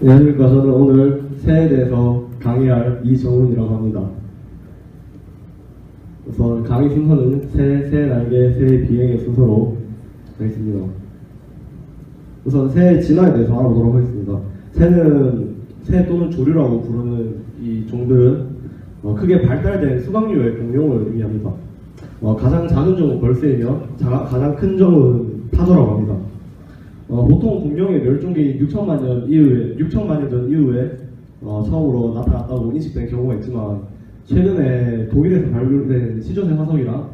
저는 오늘 새에 대해서 강의할 이정훈이라고 합니다. 우선 강의 순서는 새, 새 날개, 새 비행의 순서로 하겠습니다. 우선 새의 진화에 대해서 알아보도록 하겠습니다. 새는 새 또는 조류라고 부르는 이 종들은 어, 크게 발달된 수강류의 공룡을 의미합니다. 어, 가장 작은 종은 벌새이며 자- 가장 큰 종은 타조라고 합니다. 어, 보통 공룡의 멸종기 6천만 년 이후에 6천만 년 전 이후에 어, 처음으로 나타났다고 인식된 경우가 있지만 최근에 독일에서 발굴된 시조새 화석이랑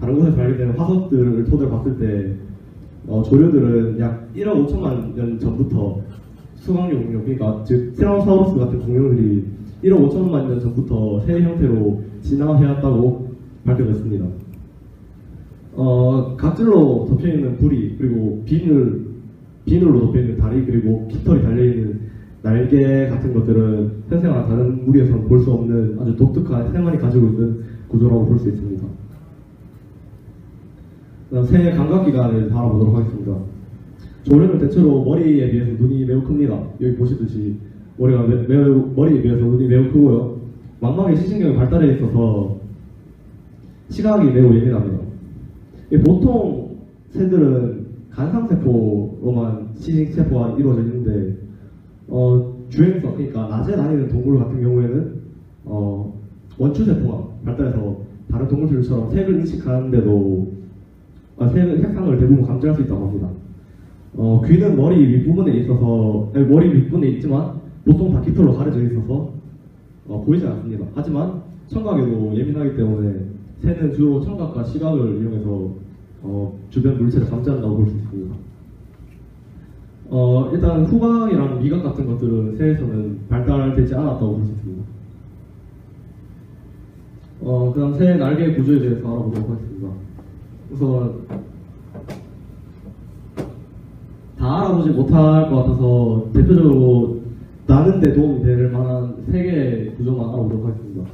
다른 곳에서 발견된 화석들을 토대로 봤을 때 어, 조류들은 약 1억 5천만 년 전부터 수강류 공룡 그러니까 즉 티라노사우루스 같은 공룡들이 1억 5천만 년 전부터 새 형태로 진화해왔다고 발견됐습니다. 어, 각질로 덮여있는 부리 그리고 비늘 비늘로 덮여 있는 다리 그리고 깃털이 달려 있는 날개 같은 것들은 현생과 다른 무리에서는 볼 수 없는 아주 독특한 새만이 가지고 있는 구조라고 볼 수 있습니다. 그다음 새의 감각기관을 알아보도록 하겠습니다. 조류는 대체로 머리에 비해서 눈이 매우 큽니다. 여기 보시듯이 머리가 매, 매우 머리에 비해서 눈이 매우 크고요. 망막의 시신경이 발달해 있어서 시각이 매우 예민합니다. 이 보통 새들은 간상세포로만 시식세포가 이루어져 있는데 어, 주행성 그러니까 낮에 다니는 동물 같은 경우에는 어, 원추세포가 발달해서 다른 동물들처럼 색을 인식하는데도 아, 색, 색상을 대부분 감지할 수 있다고 합니다. 어, 귀는 머리 윗부분에 있어서 아니, 머리 윗부분에 있지만 보통 다 깃털로 가려져 있어서 어, 보이지 않습니다. 하지만 청각에도 예민하기 때문에 새는 주로 청각과 시각을 이용해서 어, 주변 물체를 감지한다고 볼수 있습니다. 어, 일단 후각이랑 미각 같은 것들은 새에서는 발달되지 않았다고 볼 수 있습니다. 어, 그 다음 새 날개 구조에 대해서 알아보도록 하겠습니다. 우선 다 알아보지 못할 것 같아서 대표적으로 나는 데 도움이 될 만한 세 개의 구조만 알아보도록 하겠습니다.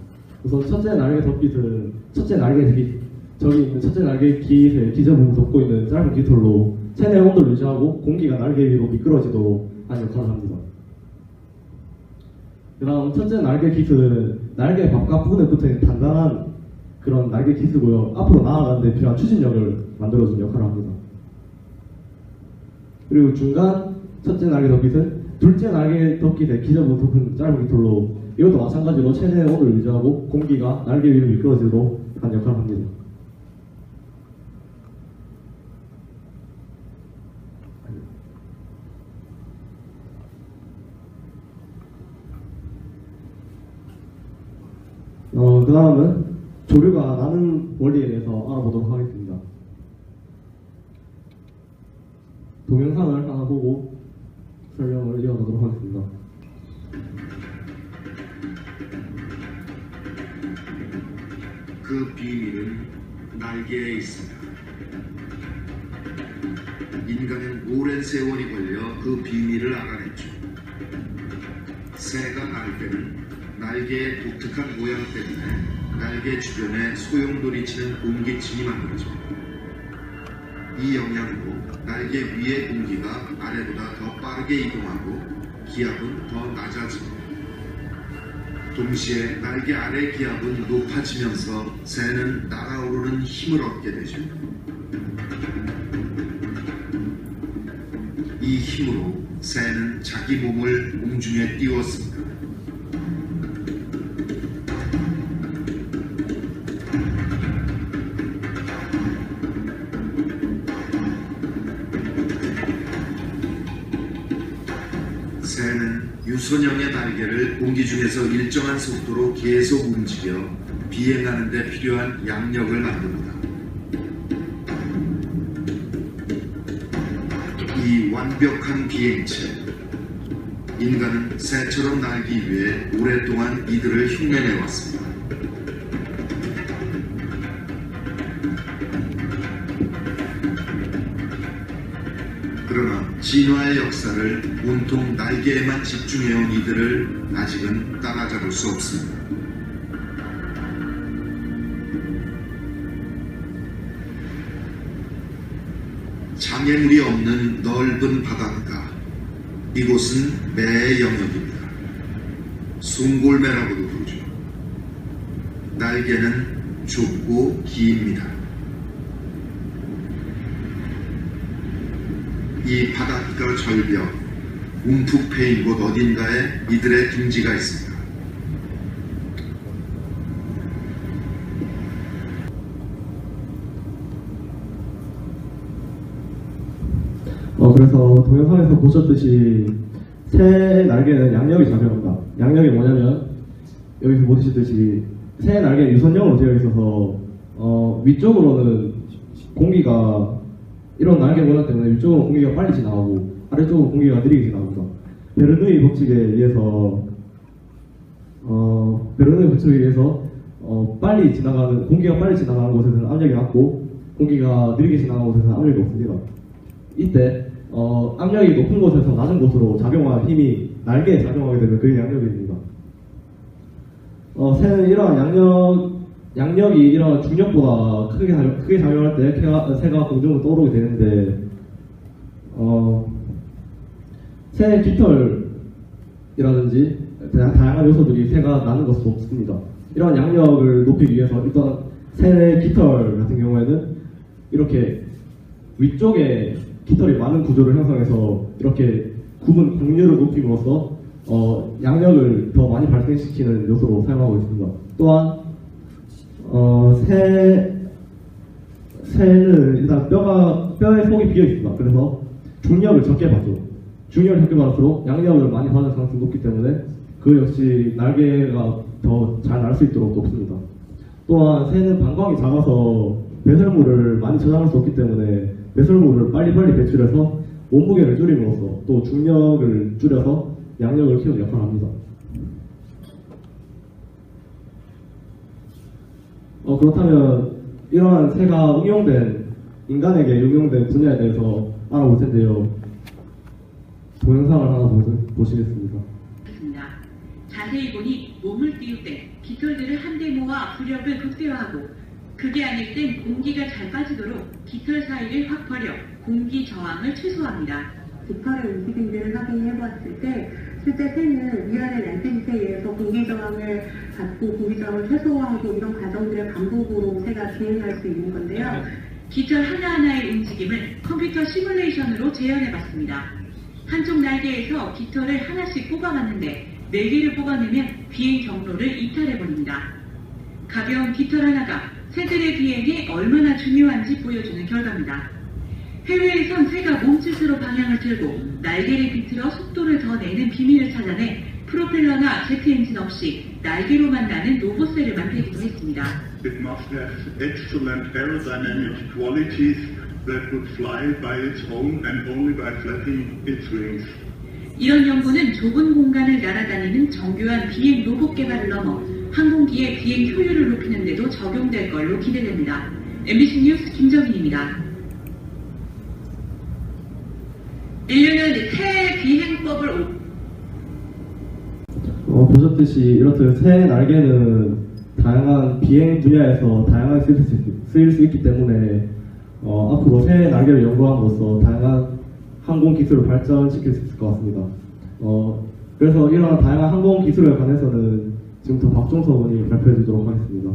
우선 첫째 날개 덮깃은 첫째 날개 깃 저기 있는 첫째 날개 깃의 기저 부분 덮고 있는 짧은 깃털로 체내 온도를 유지하고 공기가 날개 위로 미끄러지도록 하는 역할을 합니다. 그 다음 첫째 날개 깃은 날개 바깥 부분에 붙어있는 단단한 그런 날개 깃이고요. 앞으로 나아가는 데 필요한 추진력을 만들어주는 역할을 합니다. 그리고 중간 첫째 날개 덮깃은 둘째 날개 덮깃의 기저부 덮은 짧은 깃털로 이것도 마찬가지로 체내 온도를 유지하고 공기가 날개 위로 미끄러지도록 하는 역할을 합니다. 어, 그 다음은 조류가 나는 원리에 대해서 알아보도록 하겠습니다. 동영상을 하나 보고 설명을 이어가도록 하겠습니다. 그 비밀은 날개에 있습니다. 세월이 걸려 그 비밀을 알아냈죠. 새가 날 때는 날개의 독특한 모양 때문에 날개 주변에 소용돌이 치는 공기층이 만들어져. 이 영향으로 날개 위의 공기가 아래보다 더 빠르게 이동하고 기압은 더 낮아집니다. 동시에 날개 아래 기압은 높아지면서 새는 날아오르는 힘을 얻게 되죠. 이 힘으로 새는 자기 몸을 공중에 띄웠습니다. 새는 유선형의 날개를 공기 중에서 일정한 속도로 계속 움직여 비행하는 데 필요한 양력을 만듭니다. 완벽한 비행체. 인간은 새처럼 날기 위해 오랫동안 이들을 흉내내 왔습니다. 그러나 진화의 역사를 온통 날개에만 집중해온 이들을 아직은 따라잡을 수 없습니다. 장애물이 없는 넓은 바닷가, 이곳은 매의 영역입니다. 송골매라고도 부르죠. 날개는 좁고 깁니다. 이 바닷가 절벽, 움푹 패인 곳 어딘가에 이들의 둥지가 있습니다. 어, 그래서 동영상에서 보셨듯이 새 날개는 양력이 작용한다. 양력이 뭐냐면 여기서 보시듯이 새 날개는 유선형으로 되어 있어서 어, 위쪽으로는 공기가 이런 날개 모양 때문에 위쪽으로 공기가 빨리 지나가고 아래쪽으로 공기가 느리게 지나갑니다. 베르누이 법칙에 의해서 어, 베르누이 법칙에 의해서 어, 빨리 지나가는 공기가 빨리 지나가는 곳에서는 압력이 낮고 공기가 느리게 지나가는 곳에서는 압력이 높습니다. 이때 어, 압력이 높은 곳에서 낮은 곳으로 작용한 힘이 날개에 작용하게 되면 그게 양력입니다. 어, 새는 이러한 양력, 양력이 이런 중력보다 크게, 크게 작용할 때 새가, 새가 공중으로 떠오르게 되는데, 어, 새 깃털이라든지 다- 다양한 요소들이 새가 나는 것은 없습니다. 이러한 양력을 높이기 위해서 일단 새 깃털 같은 경우에는 이렇게 위쪽에 깃털이 많은 구조를 형성해서 이렇게 굽은 곡률을 높임으로써 어, 양력을 더 많이 발생시키는 요소로 사용하고 있습니다. 또한 어, 새 새는 일단 뼈가 뼈의 속이 비어 있습니다. 그래서 중력을 적게 받죠. 중력을 적게 받을수록 양력을 많이 받을 가능성이 높기 때문에 그 역시 날개가 더 잘 날 수 있도록 높습니다. 또한 새는 방광이 작아서 배설물을 많이 저장할 수 없기 때문에 배설물을 빨리빨리 배출해서 몸무게를 줄임으로써 또 중력을 줄여서 양력을 키우는 역할을 합니다. 어, 그렇다면 이러한 새가 응용된 인간에게 응용된 분야에 대해서 알아볼 텐데요. 동영상을 하나 보- 보시겠습니다. 있습니다. 자세히 보니 몸을 띄울 때 깃털들을 한데 모아浮력을 극대화하고 그게 아닐 땐 공기가 잘 빠지도록 깃털 사이를 확 벌여 공기 저항을 최소화합니다. 깃털의 움직임들을 확인해 보았을 때 실제 새는 위아래 렌트짓에 의해서 공기 저항을 받고 공기 저항을 최소화하고 이런 과정들의 반복으로 새가 진행할 수 있는 건데요. 깃털 하나하나의 움직임을 컴퓨터 시뮬레이션으로 재현해봤습니다. 한쪽 날개에서 깃털을 하나씩 뽑아갔는데 네 개를 뽑아내면 비행 경로를 이탈해버립니다. 가벼운 깃털 하나가 새들의 비행에 얼마나 중요한지 보여주는 결과입니다. 해외에선 새가 몸짓으로 방향을 틀고 날개를 비틀어 속도를 더 내는 비밀을 찾아내 프로펠러나 제트 엔진 없이 날개로만 나는 로봇새를 만들기도 했습니다. It must have excellent aerodynamic qualities that would fly by its own and only by flapping its wings. 이런 연구는 좁은 공간을 날아다니는 정교한 비행 로봇 개발을 넘어 항공기의 비행 효율을 높이는 데도 적용될 걸로 기대됩니다. MBC 뉴스 김정인입니다. 인류는 새 비행법을 오- 어, 보셨듯이 이렇듯 새 날개는 다양한 비행 분야에서 다양하게 쓰일 수, 있- 쓰일 수 있기 때문에 어, 앞으로 새 날개를 연구함으로써 다양한 항공 기술을 발전시킬 수 있을 것 같습니다. 어, 그래서 이런 다양한 항공 기술에 관해서는 지금부터 박종서 의원이 발표해 주도록 하겠습니다.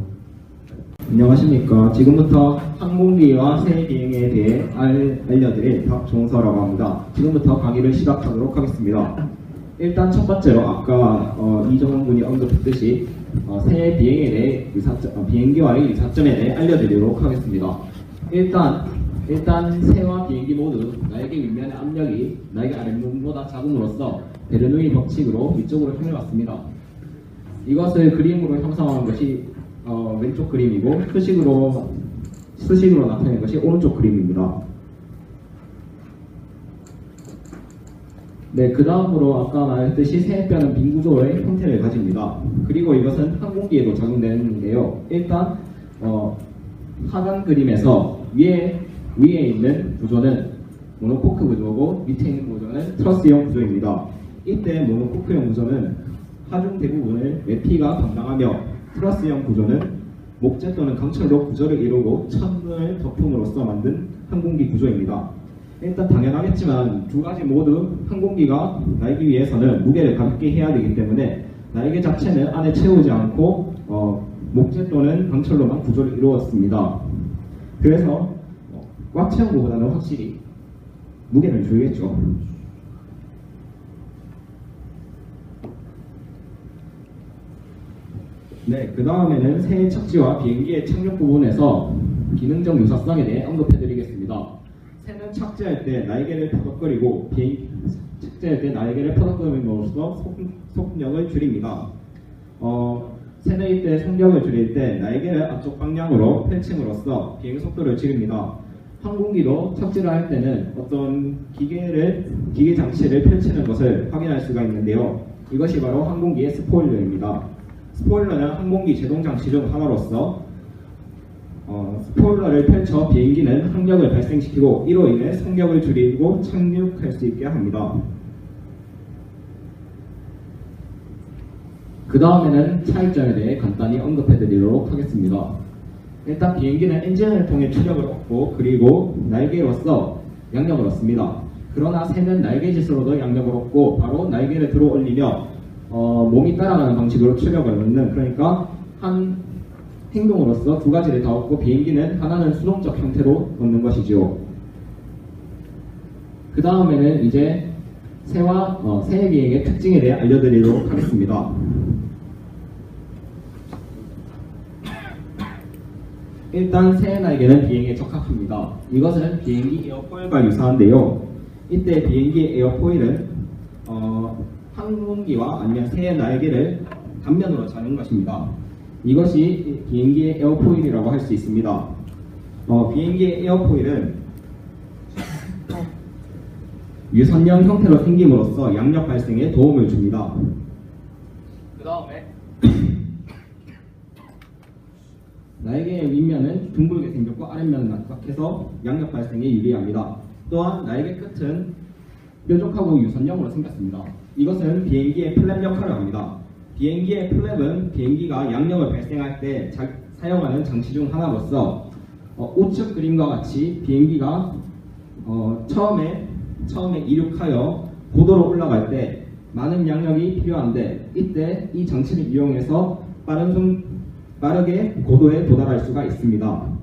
안녕하십니까. 지금부터 항공기와 새 비행에 대해 알, 알려드릴 박종서라고 합니다. 지금부터 강의를 시작하도록 하겠습니다. 일단 첫 번째로 아까 어, 이정원 군이 언급했듯이 어, 새 비행에 대해 유사점, 어, 비행기와의 유사점에 대해 알려드리도록 하겠습니다. 일단 일단 새와 비행기 모두 날개 윗면의 압력이 날개 아랫면보다 작음으로써 베르누이 법칙으로 위쪽으로 향해 왔습니다. 이것을 그림으로 형성한 것이 어, 왼쪽 그림이고 수식으로 수식으로 나타낸 것이 오른쪽 그림입니다. 네, 그 다음으로 아까 말했듯이 새뼈는 빈 구조의 형태를 가집니다. 그리고 이것은 항공기에도 적용되는데요. 일단 어, 하단 그림에서 위에 위에 있는 구조는 모노코크 구조고 밑에 있는 구조는 트러스형 구조입니다. 이때 모노코크형 구조는 하중 대부분을 외피가 담당하며 트러스형 구조는 목재 또는 강철로 구조를 이루고 천을 덮음으로써 만든 항공기 구조입니다. 일단 당연하겠지만 두 가지 모두 항공기가 날기 위해서는 무게를 가볍게 해야 되기 때문에 날개 자체는 안에 채우지 않고 어, 목재 또는 강철로만 구조를 이루었습니다. 그래서 어, 꽉 채운 것보다는 확실히 무게를 줄겠죠. 네, 그 다음에는 새 착지와 비행기의 착륙 부분에서 기능적 유사성에 대해 언급해드리겠습니다. 새는 착지할 때 날개를 퍼덕거리고 비행 착지할 때 날개를 퍼덕거림으로써 속, 속력을 줄입니다. 어, 새는 이때 속력을 줄일 때 날개를 앞쪽 방향으로 펼침으로써 비행 속도를 줄입니다. 항공기도 착지를 할 때는 어떤 기계를 기계 장치를 펼치는 것을 확인할 수가 있는데요. 이것이 바로 항공기의 스포일러입니다. 스포일러는 항공기 제동 장치 중 하나로서 어, 스포일러를 펼쳐 비행기는 항력을 발생시키고 이로 인해 속력을 줄이고 착륙할 수 있게 합니다. 그 다음에는 차이점에 대해 간단히 언급해 드리도록 하겠습니다. 일단 비행기는 엔진을 통해 추력을 얻고 그리고 날개로서 양력을 얻습니다. 그러나 새는 날개짓으로도 양력을 얻고 바로 날개를 들어 올리며 어, 몸이 따라가는 방식으로 추력을 얻는 그러니까 한 행동으로서 두 가지를 다 얻고 비행기는 하나는 수동적 형태로 얻는 것이지요. 그 다음에는 이제 새와 어, 새 비행의 특징에 대해 알려드리도록 하겠습니다. 일단 새 날개는 비행에 적합합니다. 이것은 비행기 에어포일과 유사한데요. 이때 비행기 에어포일은 어, 항공기와 아니면 새의 날개를 단면으로 자는 것입니다. 이것이 비행기의 에어포일이라고 할 수 있습니다. 어, 비행기의 에어포일은 유선형 형태로 생김으로써 양력 발생에 도움을 줍니다. 그 다음에 날개의 윗면은 둥글게 생겼고 아랫면은 낙각해서 양력 발생에 유리합니다. 또한 날개 끝은 뾰족하고 유선형으로 생겼습니다. 이것은 비행기의 플랩 역할을 합니다. 비행기의 플랩은 비행기가 양력을 발생할 때 자- 사용하는 장치 중 하나로서 어, 우측 그림과 같이 비행기가 어, 처음에 처음에 이륙하여 고도로 올라갈 때 많은 양력이 필요한데 이때 이 장치를 이용해서 빠른 속 빠르게 고도에 도달할 수가 있습니다.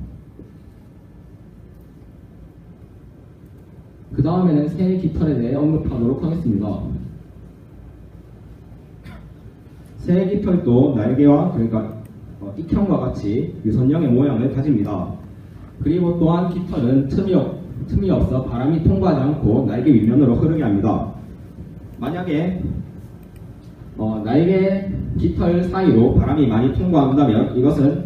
그 다음에는 새 깃털에 대해 언급하도록 하겠습니다. 새 깃털도 날개와 그러니까 어, ik형과 같이 유선형의 모양을 가집니다. 그리고 또한 깃털은 틈이, 없, 틈이 없어 바람이 통과하지 않고 날개 윗면으로 흐르게 합니다. 만약에 어, 날개 깃털 사이로 바람이 많이 통과한다면 이것은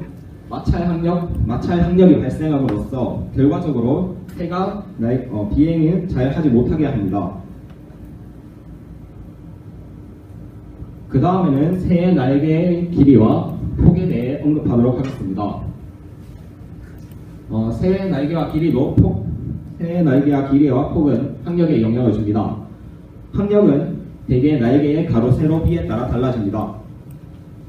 마찰 항력, 마찰 항력이 발생함으로써 결과적으로 새가 날, 어, 비행을 잘 하지 못하게 합니다. 그 다음에는 새의 날개의 길이와 폭에 대해 언급하도록 하겠습니다. 어, 새의 날개와 길이도 폭, 새의 날개와 길이와 폭은 항력에 영향을 줍니다. 항력은 대개 날개의 가로 세로 비에 따라 달라집니다.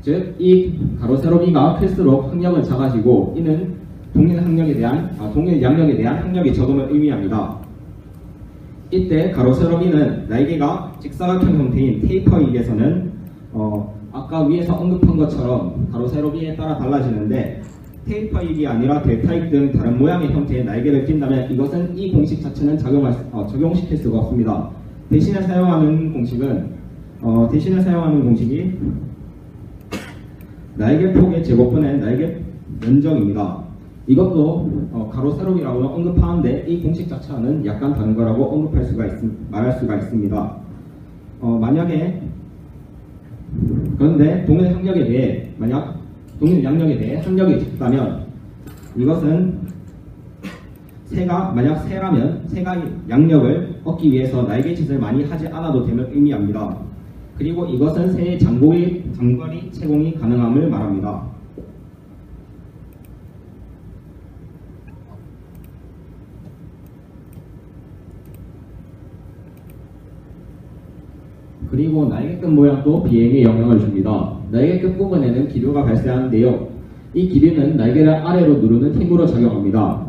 즉, 이 가로 세로 비가 클수록 항력은 작아지고 이는 동일 항력에 대한 아, 동일 양력에 대한 항력이 적음을 의미합니다. 이때 가로 세로 비는 날개가 직사각형 형태인 테이퍼익에서는 어, 아까 위에서 언급한 것처럼 가로 세로 비에 따라 달라지는데 테이퍼익이 아니라 델타익 등 다른 모양의 형태의 날개를 띈다면 이것은 이 공식 자체는 작용할, 수- 어, 적용시킬 수가 없습니다. 대신에 사용하는 공식은 어, 대신에 사용하는 공식이 날개 폭의 제곱분의 날개 면적입니다. 이것도 어, 가로 세로비라고 언급하는데 이 공식 자체와는 약간 다른 거라고 언급할 수가 있, 말할 수가 있습니다. 어, 만약에 그런데 동일 항력에 대해 만약 동일 양력에 대해 항력이 적다면 이것은 새가 만약 새라면 새가 양력을 얻기 위해서 날개짓을 많이 하지 않아도 됨을 의미합니다. 그리고 이것은 새의 장거리, 장거리 채공이 가능함을 말합니다. 그리고 날개 끝 모양도 비행에 영향을 줍니다. 날개 끝 부분에는 기류가 발생하는데요. 이 기류는 날개를 아래로 누르는 힘으로 작용합니다.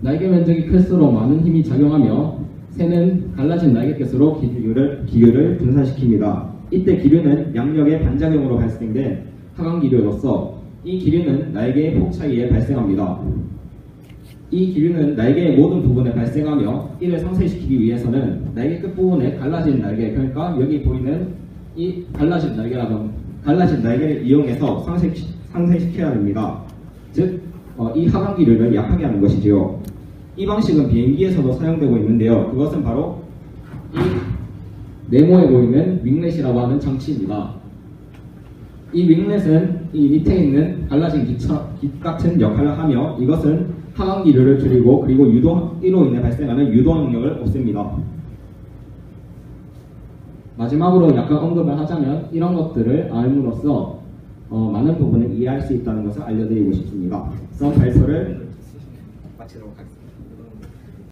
날개 면적이 클수록 많은 힘이 작용하며 새는 갈라진 날개 끝으로 기류를, 기류를 분산시킵니다. 이때 기류는 양력의 반작용으로 발생된 하강 기류로서 이 기류는 날개의 폭 차이에 발생합니다. 이 기류는 날개의 모든 부분에 발생하며 이를 상쇄시키기 위해서는 날개 끝부분에 갈라진 날개 그러니까 여기 보이는 이 갈라진 날개라던 갈라진 날개를 이용해서 상쇄, 상쇄시켜야 됩니다. 즉, 어, 이 하강 기류를 약하게 하는 것이지요. 이 방식은 비행기에서도 사용되고 있는데요. 그것은 바로 이 네모에 보이는 윙렛이라고 하는 장치입니다. 이 윙렛은 이 밑에 있는 갈라진 기처, 깃 같은 역할을 하며 이것은 하강 기류를 줄이고 그리고 유도, 이로 인해 발생하는 유도 능력을 없앱니다. 마지막으로 약간 언급을 하자면 이런 것들을 알므로써 어, 많은 부분을 이해할 수 있다는 것을 알려드리고 싶습니다. 그럼 발표를